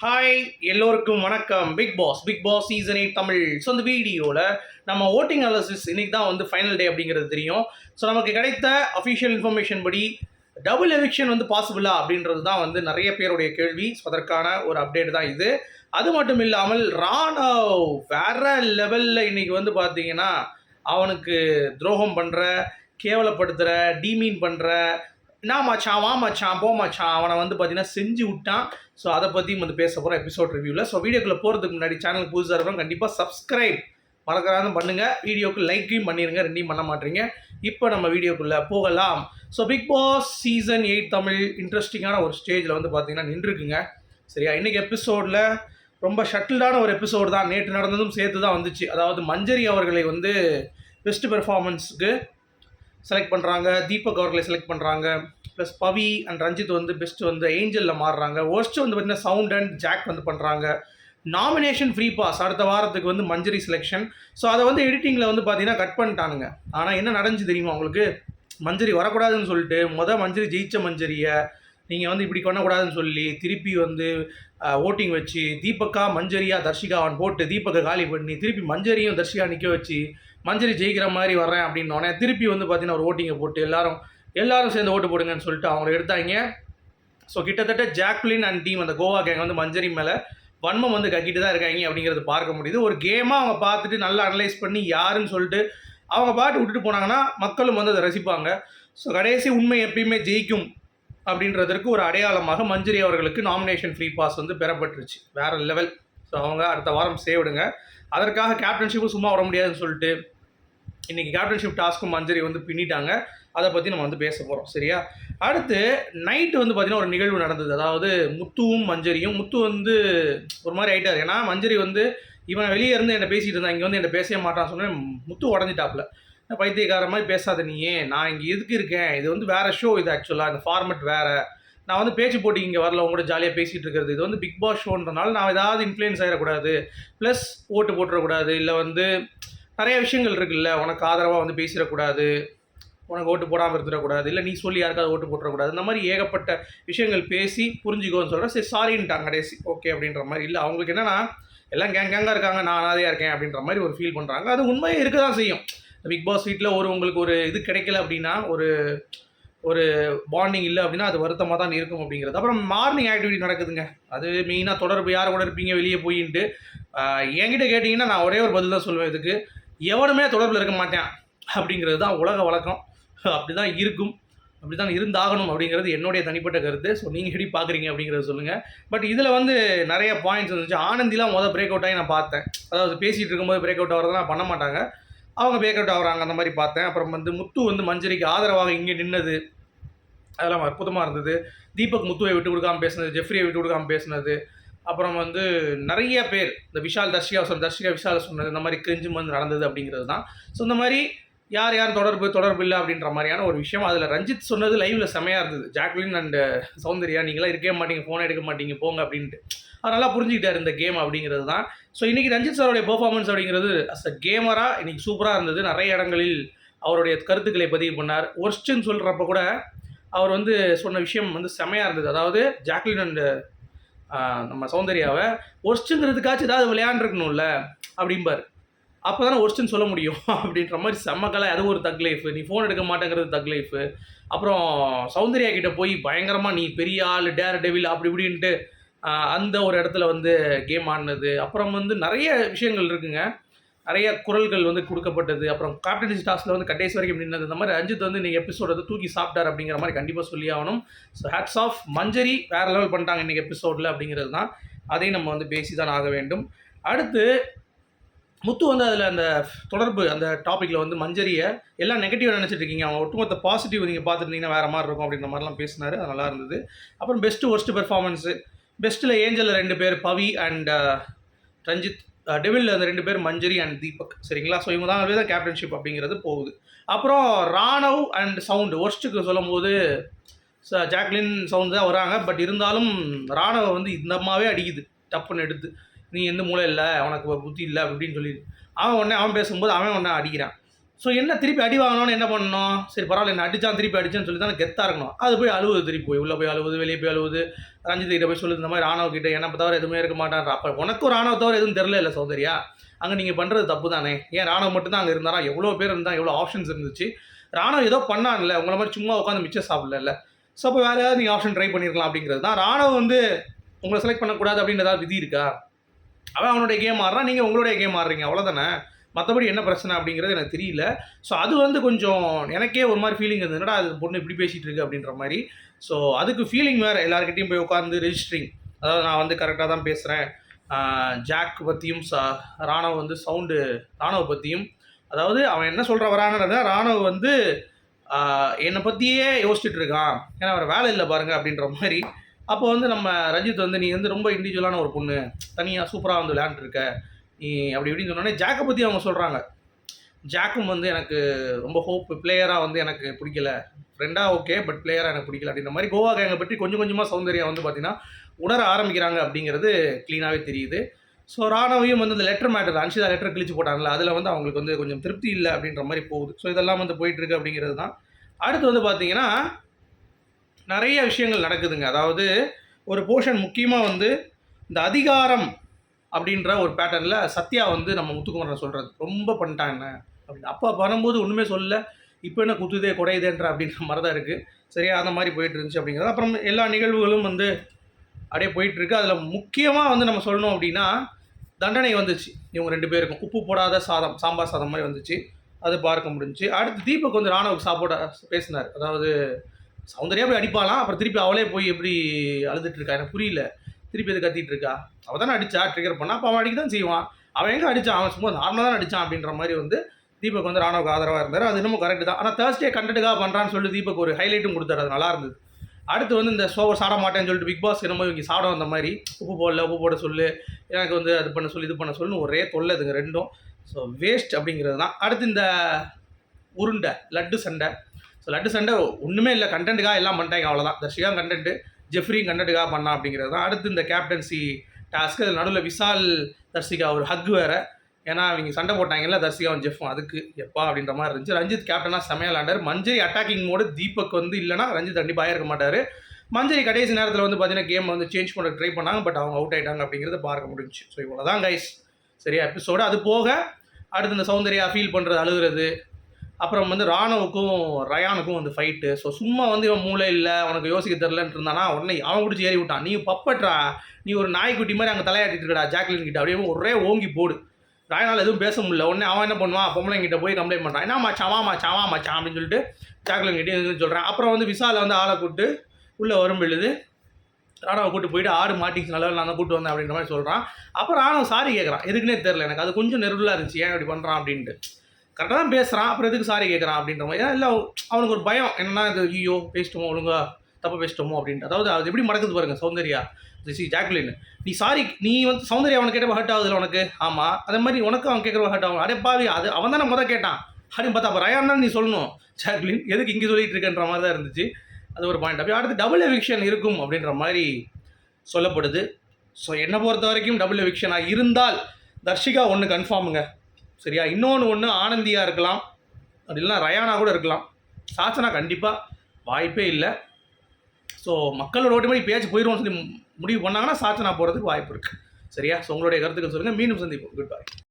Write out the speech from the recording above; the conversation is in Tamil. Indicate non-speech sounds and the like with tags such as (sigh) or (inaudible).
ஹாய் எல்லோருக்கும் வணக்கம். Bigg Boss Bigg Boss season eight Tamil so அந்த வீடியோவில் நம்ம ஓட்டிங் அனாலிசிஸ் இன்னைக்கு தான் வந்து ஃபைனல் டே அப்படிங்கிறது தெரியும். ஸோ நமக்கு கிடைத்த அஃபிஷியல் இன்ஃபர்மேஷன் படி டபுள் எவிக்ஷன் வந்து பாசிபிளா அப்படின்றது தான் வந்து நிறைய பேருடைய கேள்வி. ஸோ அதற்கான ஒரு அப்டேட் தான் இது. அது மட்டும் இல்லாமல் ராணவ் வேற லெவலில் இன்னைக்கு வந்து பார்த்தீங்கன்னா அவனுக்கு துரோகம் பண்ணுற கேவலப்படுத்துகிற டீமீன் பண்ணுற நான் மச்சான் வா மச்சான் போ மச்சான். அவனை வந்து பார்த்தீங்கன்னா செஞ்சு விட்டான். ஸோ அதை பற்றியும் வந்து பேச போகிறோம் எபிசோட் ரிவ்யூவில் ஸோ வீடியோக்குள்ளே போகிறதுக்கு முன்னாடி சேனல் புதுசாக இருக்கணும் கண்டிப்பாக சப்ஸ்கிரைப் மறக்கிறாங்க பண்ணுங்கள் வீடியோக்கு லைக்கையும் பண்ணிடுங்க ரெண்டையும் பண்ண மாட்டீங்க. இப்போ நம்ம வீடியோக்குள்ளே போகலாம். So Bigg Boss season eight Tamil இன்ட்ரெஸ்டிங்கான ஒரு ஸ்டேஜில் வந்து பார்த்தீங்கன்னா நின்றுருக்குங்க சரியா? இன்றைக்கி எபிசோடில் ரொம்ப ஷட்டில்டான ஒரு எபிசோடு தான். நேற்று நடந்ததும் சேர்த்து தான் வந்துச்சு. அதாவது மஞ்சரி அவர்களை வந்து பெஸ்ட் பெர்ஃபார்மன்ஸுக்கு செலக்ட் பண்ணுறாங்க தீபக் அவர்களை செலக்ட் பண்ணுறாங்க ப்ளஸ் பவி அண்ட் ரஞ்சித் வந்து பெஸ்ட் வந்து ஏஞ்சலில் மாறுறாங்க. ஒர்ஸ்ட் வந்து பார்த்தீங்கன்னா சவுண்ட் அண்ட் ஜாக் வந்து பண்ணுறாங்க நாமினேஷன் ஃப்ரீ பாஸ் அடுத்த வாரத்துக்கு வந்து மஞ்சரி செலெக்ஷன் ஸோ அதை வந்து எடிட்டிங்கில் வந்து பார்த்தீங்கன்னா கட் பண்ணிட்டானுங்க. ஆனால் என்ன நடந்துச்சு தெரியுமா உங்களுக்கு? மஞ்சரி வரக்கூடாதுன்னு சொல்லிட்டு மொதல் மஞ்சரி ஜெயிச்ச மஞ்சரியை நீங்கள் வந்து இப்படி பண்ணக்கூடாதுன்னு சொல்லி திருப்பி வந்து ஓட்டிங் வச்சு தீபக்கா மஞ்சரியா தர்ஷிகாவான் போட்டு தீபக்கை காலி பண்ணி திருப்பி மஞ்சரியும் தர்ஷிகா நிற்க வச்சு மஞ்சரி ஜெயிக்கிற மாதிரி வர்றேன் அப்படின்னோடனே திருப்பி வந்து பார்த்தீங்கன்னா ஒரு ஓட்டிங்கை போட்டு எல்லாரும் எல்லாரும் சேர்ந்து ஓட்டு போடுங்கன்னு சொல்லிட்டு அவங்க எடுத்தாங்க. ஸோ கிட்டத்தட்ட ஜாக்லின் அண்ட் டீம் அந்த கோவா கேங் வந்து மஞ்சரி மேலே வன்மம் வந்து கக்கிட்டு தான் இருக்காங்க அப்படிங்கிறது பார்க்க முடியுது. ஒரு கேமாக அவங்க பார்த்துட்டு நல்லா அனலைஸ் பண்ணி யாருன்னு சொல்லிட்டு அவங்க பாட்டு விட்டுட்டு போனாங்கன்னா மக்களும் வந்து அதை ரசிப்பாங்க. ஸோ கடைசி உண்மை எப்பயுமே ஜெயிக்கும் அப்படின்றதற்கு ஒரு அடையாளமாக மஞ்சரி அவர்களுக்கு நாமினேஷன் ஃப்ரீ பாஸ் வந்து பெறப்பட்டுருச்சு. வேற லெவல் ஸோ அவங்க அடுத்த வாரம் சேவிடுங்க அதற்காக கேப்டன்ஷிப்பும் சும்மா வர முடியாதுன்னு சொல்லிட்டு இன்றைக்கி கேப்டன்ஷிப் டாஸ்க்கும் மஞ்சரி வந்து பின்னிட்டாங்க. அதை பற்றி நம்ம வந்து பேச போகிறோம் சரியா? அடுத்து நைட்டு வந்து பார்த்திங்கன்னா ஒரு நிகழ்வு நடந்தது. அதாவது முத்துவும் மஞ்சரியும் முத்து வந்து ஒரு மாதிரி ஆகிட்டார் ஏன்னா மஞ்சரி வந்து இவன் வெளியே இருந்து என்னை பேசிகிட்டு இருந்தான். இங்கே வந்து என்னை பேசவே மாட்டான்னு சொன்னேன். முத்து உடஞ்சிட்டாப்புல. பைத்தியக்கார மாதிரி பேசாத நீயே. நான் இங்கே எதுக்கு இருக்கேன்? இது வந்து வேறு ஷோ இது ஆக்சுவலாக இந்த ஃபார்மெட் வேறு. நான் வந்து பேச்சு போட்டி இங்கே வரல. உங்களோட ஜாலியாக பேசிகிட்டு இருக்கிறது. இது வந்து பிக் பாஸ் ஷோன்றனால நான் ஏதாவது இன்ஃப்ளூயன்ஸ் ஆகிடக்கூடாது ப்ளஸ் ஓட்டு போட்டுறக்கூடாது இல்லை வந்து நிறைய விஷயங்கள் இருக்குல்ல. உனக்கு ஆதரவாக வந்து பேசிடக்கூடாது. உனக்கு ஓட்டு போடாமல் இருந்துடக்கூடாது. இல்லை நீ சொல்லி யாருக்காவது ஓட்டு போட்டுறக்கூடாது. இந்த மாதிரி ஏகப்பட்ட விஷயங்கள் பேசி புரிஞ்சுக்கோன்னு சொல்கிறேன் சரி சாரின்ட்டாங்க கடைசி. ஓகே அப்படின்ற மாதிரி. இல்லை அவங்களுக்கு என்னென்னா எல்லாம் கேங் கேங்காக இருக்காங்க நான் அனாதையாக இருக்கேன் அப்படின்ற மாதிரி ஒரு ஃபீல் பண்ணுறாங்க அது உண்மையாக இருக்க தான் செய்யும் பிக் பாஸ் வீட்டில் ஒரு உங்களுக்கு ஒரு இது கிடைக்கல அப்படின்னா ஒரு ஒரு பாண்டிங் இல்லை அப்படின்னா அது வருத்தமாக தான் இருக்கும் அப்படிங்கிறது. அப்புறம் மார்னிங் ஆக்டிவிட்டி நடக்குதுங்க. அது மெயினாக தொடர்பு யார் கூட இருப்பீங்க வெளியே போயின்ட்டு. என்கிட்ட கேட்டிங்கன்னா நான் ஒரே ஒரு பதில் தான் சொல்லுவேன் இதுக்கு. எவனுமே தொடர்பில் இருக்க மாட்டேன். அப்படிங்கிறது தான் உலக வழக்கம். அப்படி தான் இருக்கும். அப்படி தான் இருந்தாகணும் அப்படிங்கிறது என்னுடைய தனிப்பட்ட கருத்து. ஸோ நீங்கள் எப்படி பார்க்குறீங்க அப்படிங்கிறத சொல்லுங்கள் பட் இதில் வந்து நிறைய பாயிண்ட்ஸ் வந்துச்சு. ஆனந்திலாம் மொதல் பிரேக் அவுட் ஆகி நான் பார்த்தேன். அதாவது பேசிகிட்டு இருக்கும்போது பிரேக் அவுட் ஆகிறதெல்லாம் பண்ண மாட்டாங்க. அவங்க பிரேக் அவுட் ஆகுறாங்க அந்த மாதிரி பார்த்தேன். அப்புறம் வந்து முத்து வந்து மஞ்சரிக்கு ஆதரவாக இங்கே நின்னது. அதெல்லாம் அற்புதமாக இருந்தது. தீபக் முத்துவை விட்டு கொடுக்காம பேசுனது ஜெஃப்ரியை விட்டு கொடுக்காம பேசுனது. அப்புறம் வந்து நிறைய பேர் இந்த விஷால் தர்ஷிகா சொன்ன தர்ஷிகா விஷால் சொன்னது இந்த மாதிரி கிரிஞ்சு வந்து நடந்தது அப்படிங்கிறது தான். ஸோ இந்த மாதிரி யார் யார் தொடர்பு தொடர்பு இல்லை அப்படின்ற மாதிரியான ஒரு விஷயம். அதில் ரஞ்சித் சொன்னது லைவில் செமையாக இருந்தது. ஜாக்லின் அண்ட் சௌந்தர்யா நீங்களாம் இருக்கவே மாட்டீங்க ஃபோன் எடுக்க மாட்டீங்க போங்க அப்படின்ட்டு. அவர் நல்லா புரிஞ்சுக்கிட்டார் இந்த கேம் அப்படிங்கிறது தான். ஸோ இன்றைக்கி ரஞ்சித் சாரோடைய பெர்ஃபார்மன்ஸ் அப்படிங்கிறது அஸ் அ கேமராக இன்றைக்கி சூப்பராக இருந்தது. நிறைய இடங்களில் அவருடைய கருத்துக்களை பதிவு பண்ணார். ஒர்ஸ்ட்டுன்னு சொல்கிறப்ப கூட அவர் வந்து சொன்ன விஷயம் வந்து செமையாக இருந்தது. அதாவது ஜாக்லின் அண்ட் நம்ம சௌந்தர்யாவை ஒர்ஸ்ட்டுங்கிறதுக்காச்சும் ஏதாவது விளையாண்டுருக்கணும்ல அப்படிம்பார். அப்போ தானே ஒர்ஸ்ட்டுன்னு சொல்ல முடியும். (laughs) அப்படின்ற மாதிரி செம்மக்கலை அது ஒரு தக் லைஃப் நீ ஃபோன் எடுக்க மாட்டேங்கிறது தக் லைஃப் அப்புறம் சௌந்தர்யா கிட்ட போய் பயங்கரமாக நீ பெரிய ஆள் டேர் டெவில் அப்படி இப்படின்ட்டு அந்த ஒரு இடத்துல வந்து கேம் ஆடினது. அப்புறம் வந்து நிறைய விஷயங்கள் இருக்குங்க. நிறைய குரல்கள் வந்து கொடுக்கப்பட்டது. அப்புறம் கேப்டன்சி டாஸ்கில் வந்து கடைசி வரைக்கும் நின்னது. இந்த மாதிரி ரஞ்சித் வந்து நீங்கள் எபிசோட் வந்து தூக்கி சாப்பிட்டார் அப்படிங்கிற மாதிரி கண்டிப்பாக சொல்லி ஆகணும். ஸோ ஹேட்ஸ் ஆஃப் மஞ்சரி வேறு லெவல் பண்ணிட்டாங்க இன்றைக்கி எபிசோடில் அப்படிங்கிறது தான். அதையும் நம்ம வந்து பேசி தான் ஆக வேண்டும். அடுத்து முத்து வந்து அதில் அந்த தொடர்பு அந்த டாப்பிக்கில் வந்து மஞ்சரியை எல்லாம் நெகட்டிவாக நினச்சிட்டு இருக்கீங்க. அவங்க ஒட்டுமொத்த பாசிட்டிவ் நீங்கள் பார்த்துருந்தீங்கன்னா வேறு மாதிரி இருக்கும் அப்படின்ற மாதிரிலாம் பேசினார். அது நல்லா இருந்தது. அப்புறம் பெஸ்ட்டு ஒர்ஸ்ட்டு பெர்ஃபார்மன்ஸு பெஸ்ட்டில் ஏஞ்சலில் ரெண்டு பேர் Pavi and uh, Ranjith. Devil அந்த ரெண்டு பேர் மஞ்சரி அண்ட் தீபக். சரிங்களா? ஸோ இவங்க தான் தான் கேப்டன்ஷிப் அப்படிங்கிறது போகுது. அப்புறம் ராணவ் அண்ட் சவுண்டு ஒர்ஸ்ட்டுக்கு சொல்லும் போது ஜாக்லின் சவுண்ட் தான் வராங்க. பட் இருந்தாலும் ராணவ வந்து இந்தமாவே அடிக்குது. டப்புன்னு எடுத்து நீ எந்த மூளை இல்லை? அவனுக்கு புத்தி இல்லை? அப்படின்னு சொல்லி அவன் உடனே அவன் பேசும்போது அவன் உடனே அடிக்கிறான். ஸோ என்ன திருப்பி அடி வாங்கணும்னு என்ன பண்ணணும்? சரி பரவாயில்ல என்ன அடிச்சான் திருப்பி அடிச்சேன்னு சொல்லி தான் கெத்தாக இருக்கணும். அது போய் அழுவுது திருப்பி போய் உள்ளே போய் அழுவுது வெளியே போய் அழுவுது. ரஞ்சித் கிட்ட போய் சொல்லுது இந்த மாதிரி ராணுவ கிட்ட என்ன தவிர எதுவுமே இருக்க மாட்டான் அப்போ உனக்கு ஒரு ராணுவ தவிர எதுவும் தெரில இல்லை சௌந்தர்யா? அங்கே நீங்கள் பண்ணுறது தப்பு தானே? ஏன் ராணுவம் மட்டும்தான் அங்கே இருந்தாரா? எவ்வளோ பேர் இருந்தால் எவ்வளோ ஆப்ஷன்ஸ் இருந்துச்சு? ராணுவம் ஏதோ பண்ணான்ல உங்களை மாதிரி சும்மா உட்காந்து மிச்சம் சாப்பிடல ஸோ அப்போ வேறு ஏதாவது நீங்கள் ஆப்ஷன் ட்ரை பண்ணியிருக்கலாம் அப்படிங்கிறது தான். ராணுவம் வந்து உங்களை செலக்ட் பண்ணக்கூடாது அப்படின்னு ஏதாவது விதி இருக்கா? அவன் அவனுடைய கேம் ஆடுறான் நீங்கள் உங்களுடைய கேம் ஆடுறீங்க அவ்வளோதானே மற்றபடி என்ன பிரச்சனை அப்படிங்கிறது எனக்கு தெரியல. ஸோ அது வந்து கொஞ்சம் எனக்கே ஒரு மாதிரி ஃபீலிங் இருந்தது. என்னடா அது பொண்ணு இப்படி பேசிகிட்டு இருக்கு அப்படின்ற மாதிரி. ஸோ அதுக்கு ஃபீலிங் வேறு. எல்லாருக்கிட்டையும் போய் உட்காந்து ரெஜிஸ்ட்ரிங் அதாவது நான் வந்து கரெக்டாக தான் பேசுகிறேன் ஜாக் பற்றியும் ச ராணவ் வந்து சவுண்டு ராணுவ பற்றியும் அதாவது அவன் என்ன சொல்கிற வரானது ராணுவ வந்து என்னை பற்றியே யோசிச்சுட்டு இருக்கான். ஏன்னா அவர் வேலை இல்லை பாருங்க அப்படின்ற மாதிரி. அப்போ வந்து நம்ம ரஞ்சித் வந்து நீ வந்து ரொம்ப இண்டிவிஜுவலான ஒரு பொண்ணு. தனியாக சூப்பராக வந்து விளையாண்டுருக்க. நீ அப்படி இப்படின்னு சொன்னோடனே ஜாக்கை பற்றி அவங்க சொல்கிறாங்க ஜாக்கும் வந்து எனக்கு ரொம்ப ஹோப் பிளேயராக வந்து எனக்கு பிடிக்கல. ஃப்ரெண்டாக ஓகே பட் பிளேயராக எனக்கு பிடிக்கல. அப்படின்ற மாதிரி கோவா கேங்கை பற்றி கொஞ்சம் கொஞ்சமாக சௌந்தர்யா வந்து பார்த்தீங்கன்னா உணர ஆரம்பிக்கிறாங்க அப்படிங்கிறது க்ளீனாகவே தெரியுது. ஸோ ராணவையும் வந்து இந்த லெட்டர் மேட்டர் அன்ஷிதா லெட்டர் கிழிச்சு போட்டாங்கல்ல அதில் வந்து அவங்களுக்கு வந்து கொஞ்சம் திருப்தி இல்லை அப்படின்ற மாதிரி போகுது. ஸோ இதெல்லாம் வந்து போயிட்டுருக்கு அப்படிங்கிறது தான். அடுத்து வந்து பார்த்தீங்கன்னா நிறைய விஷயங்கள் நடக்குதுங்க. அதாவது ஒரு போர்ஷன் முக்கியமாக வந்து இந்த அதிகாரம் அப்படின்ற ஒரு பேட்டர்னில் சத்யா வந்து நம்ம முத்துக்குமரன் சொல்கிறது ரொம்ப பண்ணிட்டான் என்ன அப்படின்னு. அப்போ வரும்போது ஒன்றுமே சொல்லல. இப்போ என்ன குத்துதே குறையுதேன்ற அப்படின்ற மாதிரி தான் இருக்குது சரியா? அந்த மாதிரி போயிட்டு இருந்துச்சு அப்படிங்கிறது. அப்புறம் எல்லா நிகழ்வுகளும் வந்து அப்படியே போயிட்டுருக்கு அதில் முக்கியமாக வந்து நம்ம சொல்லணும் அப்படின்னா தண்டனை வந்துச்சு. இவங்க ரெண்டு பேருக்கும். உப்பு போடாத சாதம் சாம்பார் சாதம் மாதிரி வந்துச்சு. அது பார்க்க முடிஞ்சுச்சு. அடுத்து தீபக் வந்து ராணுவுக்கு சாப்போட பேசினார். அதாவது சௌந்தர்யா போய் அடிப்பாலாம் அப்புறம் திருப்பி அவளே போய் எப்படி அழுதுட்டு இருக்கா? எனக்கு புரியல. திருப்பி அது கத்திட்டு இருக்கா? அவள் தானே அடிச்சா ட்ரிகர் பண்ணா அப்போ அவன் அடிக்க தான் செய்வான். அவன் எங்கே அடிச்சான்? அவன் சும்மா நார்மலாக தான் அடிச்சான் அப்படின்ற மாதிரி வந்து தீபக் வந்து ராணுவக்கு ஆதரவாக இருந்தார். அது இன்னமும் கரெக்ட் தான். ஆனால் தேர்ஸ்டே கண்டென்ட்டுக்காக பண்ணுறான்னு சொல்லி தீபக் ஒரு ஹைலைட்டும் கொடுத்தாரு. அது நல்லா இருந்தது. அடுத்து வந்து இந்த சோவர் சாட மாட்டேன்னு சொல்லிட்டு பிக் பாஸ் என்னமோ இவங்க சாப்பிட வந்த மாதிரி உப்பு போடல உப்பு போட சொல்லு எனக்கு வந்து அது பண்ண சொல்லி இது பண்ண சொல்லுன்னு ஒரே தொல்லை இதுங்க ரெண்டும். ஸோ வேஸ்ட் அப்படிங்கிறது தான். அடுத்து இந்த உருண்டை லட்டு சண்டை. ஸோ லட்டு சண்டை ஒன்றுமே இல்லை. கண்டென்ட்டுக்காக எல்லாம் பண்ணிட்டாங்க. அவ்வளோதான் தர்ஷிகா கண்டென்ட்டு ஜெஃப்ரியும் கண்டென்ட்டுக்காக பண்ணா அப்படிங்கிறது தான். அடுத்து இந்த கேப்டன்சி டாஸ்க்கு அதில் நடுவில் விசால் தர்சிகா ஒரு ஹக் வேறு. ஏன்னா அவங்க சண்டை போட்டாங்கல்ல தர்சிகாவும் ஜெஃப்பும் அதுக்கு எப்பா அப்படின்ற மாதிரி இருந்துச்சு. ரஞ்சித் கேப்டனாக செமையாக விளாண்டார் மஞ்சரி அட்டாக்கிங் மோடு தீபக் வந்து இல்லைனா ரஞ்சித் கண்டிப்பாக இருக்க மாட்டார். மஞ்சரி கடைசி நேரத்தில் வந்து பார்த்தீங்கன்னா கேம் வந்து சேஞ்ச் பண்ண ட்ரை பண்ணாங்க பட் அவங்க அவுட் ஆகிட்டாங்க அப்படிங்கிறத பார்க்க முடிஞ்சுச்சு. ஸோ இவ்வளோ தான் கைஸ் சரியா எபிசோடு அது போக அடுத்து இந்த சௌந்தர்யா ஃபீல் பண்ணுறது அழுகுறது அப்புறம் வந்து ராணுவுக்கும் ரயானுக்கும் வந்து ஃபைட்டு ஸோ சும்மா வந்து இவன் மூளை இல்லை உனக்கு யோசிக்க தெரிலன்ட்டு இருந்தானா உடனே அவன் பிடிச்சி ஏறி விட்டான். நீ பப்பட்றா நீ ஒரு நாய்க்குட்டி மாதிரி அங்கே தலையாட்டிட்டு இருக்கடா ஜாக்லின் கிட்ட. அப்படியே ஒரே ஓங்கி போடு. ராயனால் எதுவும் பேச முடியல. உடனே அவன் என்ன பண்ணுவான் பொம்பளைங்கிட்ட போய் கம்ப்ளைண்ட் பண்ணுறான் என்ன மச்சான் வா மச்சான் வா மச்சான் அப்படின்னு சொல்லிட்டு ஜாக்லின் கிட்டே சொல்கிறேன் அப்புறம் வந்து விசாவில் வந்து ஆளை கூப்பிட்டு உள்ளே வரும் பொழுது ராணுவ கூட்டு போயிட்டு ஆடு மாட்டிச்சு நல்ல நான் தான் கூட்டு வந்தேன் அப்படின்ற மாதிரி சொல்கிறான் அப்புறம் ராணுவ சாரி கேட்குறான் எதுக்குன்னே தெரில எனக்கு. அது கொஞ்சம் நெருடலாக இருந்துச்சு. ஏன் இப்படி பண்ணுறான் அப்படின்ட்டு. கரெக்டாக தான் பேசுகிறான் அப்புறம் எதுக்கு சாரி கேட்குறான் அப்படின்ற மாதிரி. ஏன்னா இல்லை அவனுக்கு ஒரு பயம். என்னன்னா இது ஐயோ பேசிட்டோமோ ஒழுங்கா தப்பாக பேசிட்டோமோ அப்படின்ட்டு. அதாவது அது எப்படி மடக்குது பாருங்க சௌந்தர்யா. சி ஜாக்லின் நீ சாரி நீ வந்து சௌந்தர்யா அவனுக்கு கேட்டப்ப ஹர்ட் ஆகுதுல உனக்கு? ஆமாம் அதே மாதிரி உனக்கு அவன் கேட்குற ஹர்ட் ஆகும். அடே பாவி அது அவன் தானே முத கேட்டான். அப்படின்னு பார்த்தா அப்போ ரயான் தான் நீ சொல்லணும். ஜாக்லின் எதுக்கு இங்கே சொல்லிட்டு இருக்கன்ற மாதிரி தான் இருந்துச்சு. அது ஒரு பாயிண்ட் அப்படி அடுத்து டபுள் எவிக்ஷன் இருக்கும் அப்படின்ற மாதிரி சொல்லப்படுது. ஸோ என்னை பொறுத்த வரைக்கும் டபுள் எவிக்ஷனாக இருந்தால் தர்ஷிகா ஒன்று கன்ஃபார்முங்க சரியா? இன்னொன்று ஒன்று ஆனந்தியாக இருக்கலாம். அப்படி இல்லைனா ரயானா கூட இருக்கலாம். சாச்சனா கண்டிப்பாக வாய்ப்பே இல்லை. ஸோ மக்களோட ஓட்டுமணி பேச்சு போயிடுவோம்னு சொல்லி முடிவு பண்ணாங்கன்னா சாச்சனா போகிறதுக்கு வாய்ப்பு இருக்குது சரியா? ஸோ உங்களுடைய கருத்துக்கள் சொல்லுங்கள் மீண்டும் சந்திப்போம். குட் பாய்